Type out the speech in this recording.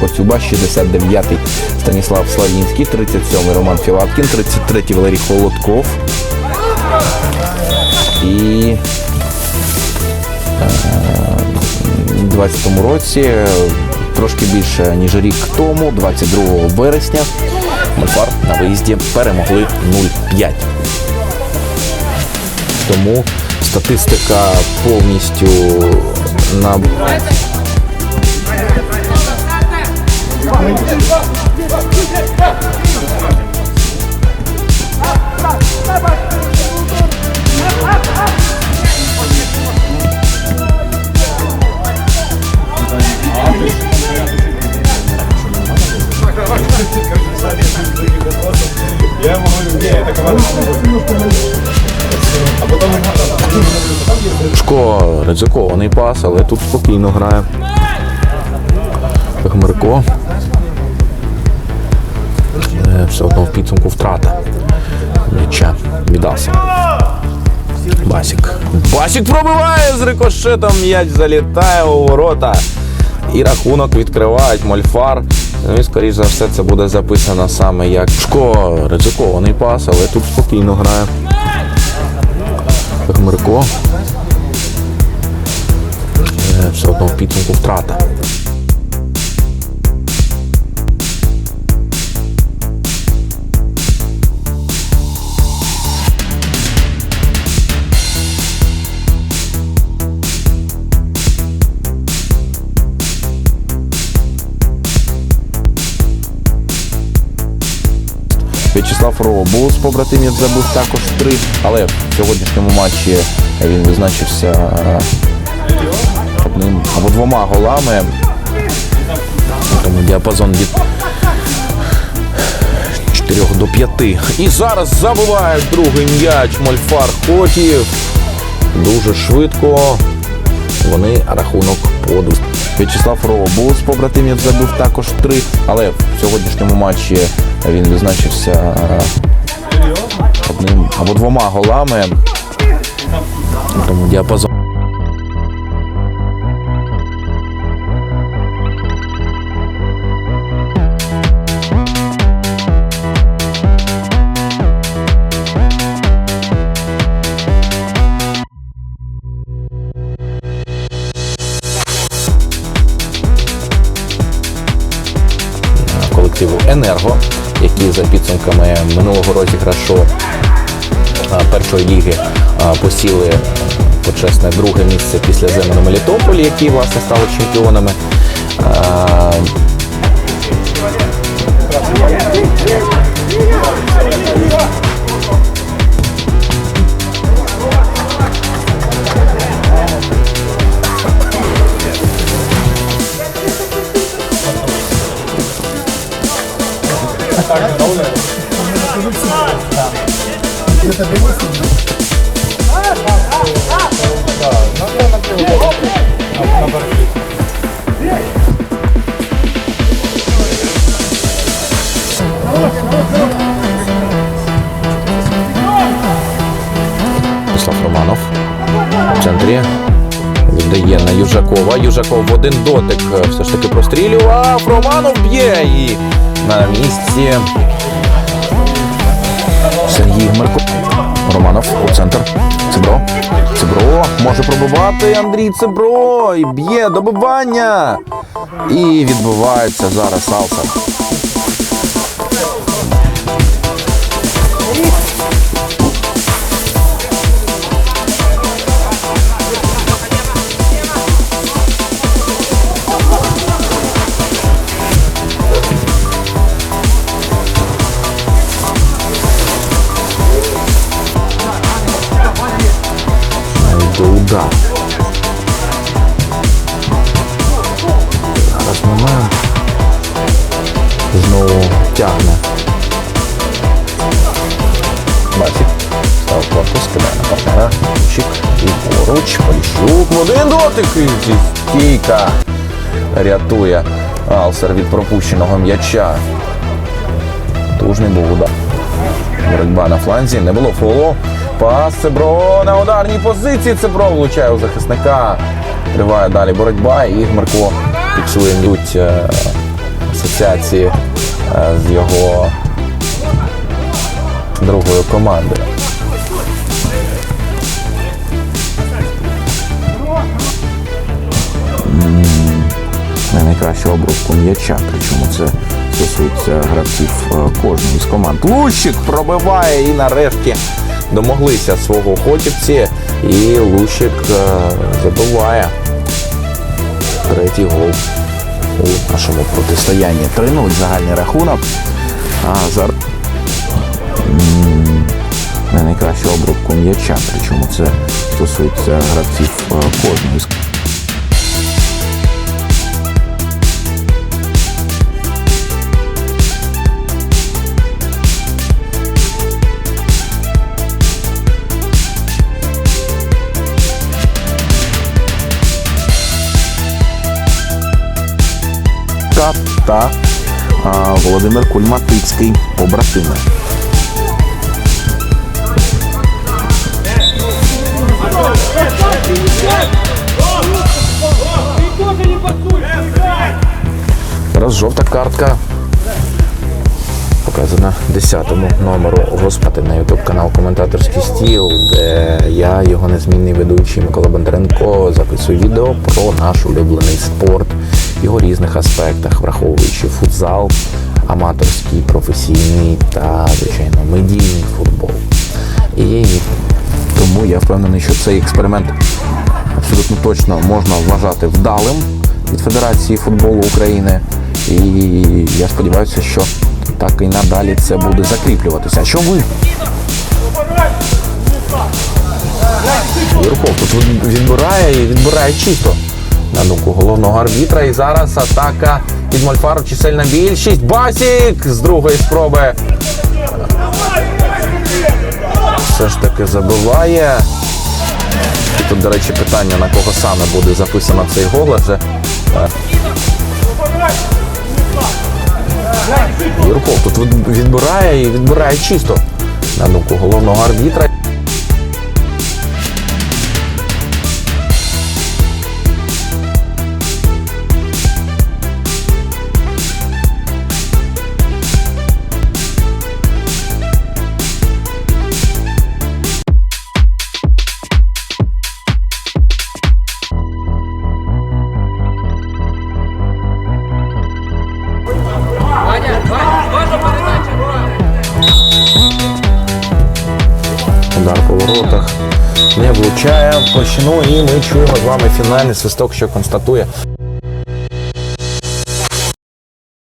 Коцюба, 69-й Станіслав Славінський, 37-й Роман Філаткін, 33-й Валерій Холодков. І е, в 20-му році, е, трошки більше, ніж рік тому, 22 вересня, Мольфар на виїзді перемогли 0-5. Тому статистика повністю на Шко ризикований пас, але тут спокійно грає. Пехмирко. Е, Все одно в підсумку втрата. М'яча віддався. Басік. Басік пробиває з рикошетом. М'яч залітає у ворота. І рахунок відкривають Мольфар. Ну і скоріш за все це буде записано саме як Шко ризикований пас, але тут спокійно грає. Пехмирко. Е, Все одно в підсумку втрата. В'ячеслав Робус, побратимів забив також три, але в сьогоднішньому матчі він визначився е, одним або двома голами. Тому діапазон від 4 до 5. І зараз забиває другий м'яч Мольфар Хотів. Дуже швидко. Вони рахунок поду. В'ячеслав Робус, побратимів забив також три, але в сьогоднішньому матчі він визначився е, одним або двома голами. Тому діапазон. Енерго, які за підсумками минулого розіграшу першої ліги посіли почесне друге місце після Земану Мелітополі, які власне стали чемпіонами. А, Романов в центрі. Віддає на Южакова. Южаков в один дотик е, все ж таки прострілював. Романов б'є і на місці. Сергій Мерко. Романов у центр. Цибро. Цибро може пробувати Андрій Цибро. І б'є добивання. І відбувається зараз Алсер. До. Зараз момент. Знову тягне. Басік. Став корпус, кидає на партнера. Чик. І поруч. Поліщук. Один дотик. І стійка. Рятує Алсер від пропущеного м'яча. Тужний був удар. Боротьба на фланзі. Не було фолу. Пас Цебро на ударній позиції. Цебро влучає у захисника. Триває далі боротьба. І Ігмарко фіксує м'ють е, асоціації е, з його другою командою. найкращу обробку м'яча. Причому це стосується гравців е, кожної з команд. Лущик пробиває і нарешті домоглися свого хотівці. І Лущик е, забиває третій гол у нашому протистоянні. 3-0 загальний рахунок. А зараз найкращу обробку м'яча. Причому це стосується гравців е, Та Володимир Кульматицький, побратими. Раз жовта картка. Показана 10-му номеру Господи на ютуб канал Коментаторський стіл, де я, його незмінний ведучий Микола Бондаренко, записую відео про наш улюблений спорт, його різних аспектах, враховуючи футзал, аматорський, професійний та, звичайно, медійний футбол. І тому я впевнений, що цей експеримент абсолютно точно можна вважати вдалим від Федерації футболу України. І я сподіваюся, що так і надалі це буде закріплюватися. Що ви? Юрков тут відбирає і відбирає чисто. На думку головного арбітра. І зараз атака від Мольфару чисельна більшість. Басік з другої спроби. Все ж таки забиває. І тут, до речі, питання, на кого саме буде записано цей гол, адже е, Юрков тут відбирає і відбирає чисто. На думку головного арбітра. Воротах не влучає. В площину, і ми чуємо з вами фінальний свисток, що констатує